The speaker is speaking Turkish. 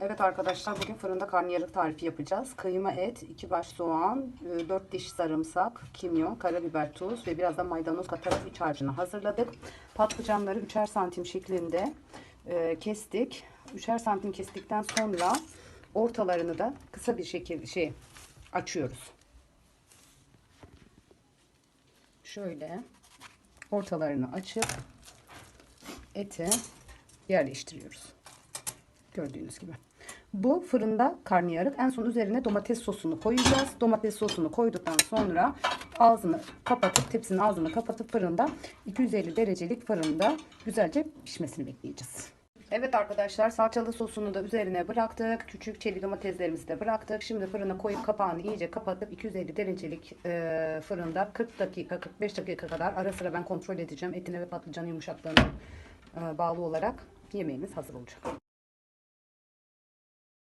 Evet arkadaşlar bugün fırında karnıyarık tarifi yapacağız. Kıyma et, 2 baş soğan, 4 diş sarımsak, kimyon, karabiber, tuz ve biraz da maydanoz katarak iç harcını hazırladık. Patlıcanları 3'er santim şeklinde e, kestik. 3'er santim kestikten sonra ortalarını da kısa bir şekilde şey açıyoruz. Şöyle ortalarını açıp eti yerleştiriyoruz. Gördüğünüz gibi. Bu fırında karnıyarık. En son üzerine domates sosunu koyacağız. Domates sosunu koyduktan sonra ağzını kapatıp tepsinin ağzını kapatıp fırında 250 derecelik fırında güzelce pişmesini bekleyeceğiz. Evet arkadaşlar salçalı sosunu da üzerine bıraktık. Küçük çeri domateslerimizi de bıraktık. Şimdi fırına koyup kapağını iyice kapatıp 250 derecelik e, fırında 40 dakika 45 dakika kadar ara sıra ben kontrol edeceğim. Etine ve patlıcanın yumuşaklığına e, bağlı olarak yemeğimiz hazır olacak.